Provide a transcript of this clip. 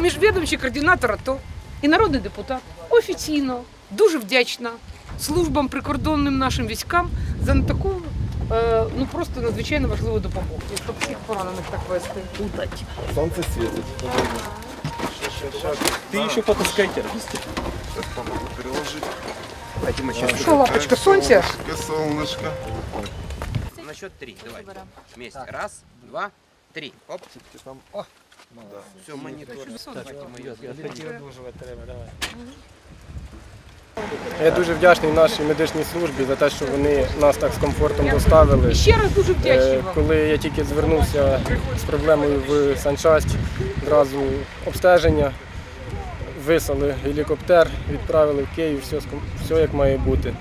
міжвідомчий координатор АТО і народний депутат. Офіційно, дуже вдячна службам прикордонним нашим військам за таку е, ну просто надзвичайно важливу допомогу. Щоб всіх поранених так вести. Солнце светит. Ты еще потаскайте. Сейчас помогу переложить. Що, лапочка, сонця? Солнышко, солнышко. На счет три. Давай. Вместе. Раз, два, три. Оп. Все, монитор. Я дуже вдячний нашій медичній службі за те, що вони нас так з комфортом доставили. Ще раз дуже Е, вам. Коли я тільки звернувся з проблемою в санчасть, одразу обстеження, висали гелікоптер, відправили в Київ, все, з ком- все як має бути.